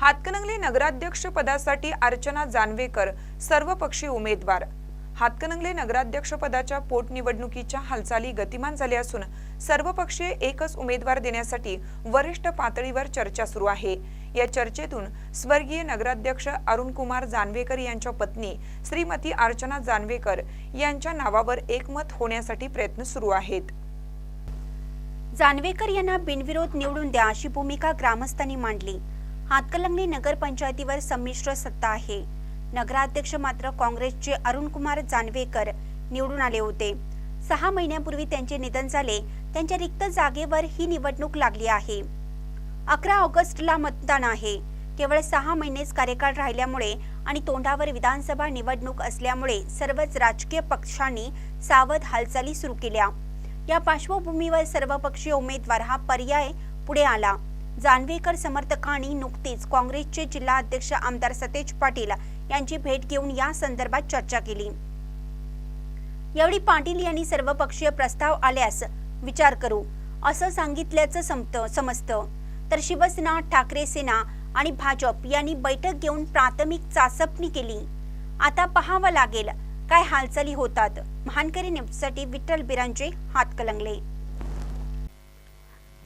हातकणंगले नगराध्यक्ष पदासाठी अर्चना जानवेकर सर्वपक्षी उमेदवार. हातकणंगले नगराध्यक्ष पदाच्या पोटनिवडणुकीच्या हालचाली गतिमान झाल्या असून सर्वपक्षीय एकच उमेदवार देण्यासाठी वरिष्ठ पातळीवर चर्चा सुरू आहे. या चर्चेतून स्वर्गीय नगराध्यक्ष अरुणकुमार जानवेकर यांच्या पत्नी श्रीमती अर्चना जानवेकर यांच्या नावावर एकमत होण्यासाठी प्रयत्न सुरू आहेत. जानवेकर यांना बिनविरोध निवडून द्या अशी भूमिका ग्रामस्थांनी मांडली. हातकलंगली नगरपंचायतीवर संमिश्र सत्ता आहे. नगराध्यक्ष मात्र काँग्रेसचे अरुणकुमार जानवेकर निवडून आले होते. सहा महिन्यापूर्वी त्यांचे निधन झाले. त्यांच्या रिक्त जागेवर ही निवडणूक लागली आहे. अकरा ऑगस्टला मतदान आहे. केवळ सहा महिनेच कार्यकाळ राहिल्यामुळे आणि तोंडावर विधानसभा निवडणूक असल्यामुळे सर्वच राजकीय पक्षांनी सावध हालचाली सुरू केल्या. या पार्श्वभूमीवर सर्वपक्षीय उमेदवार हा पर्याय पुढे आला. जानवेकर समर्थकांनी नुकतीच काँग्रेसचे जिल्हा अध्यक्ष आमदार सतेज पाटील यांची भेट घेऊन या संदर्भात चर्चा केली. यावेळी पाटील यांनी सर्वपक्षीय प्रस्ताव आल्यास विचार करू असं सांगितल्याचं समत- समजतं. तर शिवसेना ठाकरे सेना आणि भाजप यांनी बैठक घेऊन प्राथमिक चाचपणी केली. आता पाहावं लागेल काय हालचाली होतात. महानकरी न्यूजसाठी विठ्ठल बिरांचे हातकलंगले.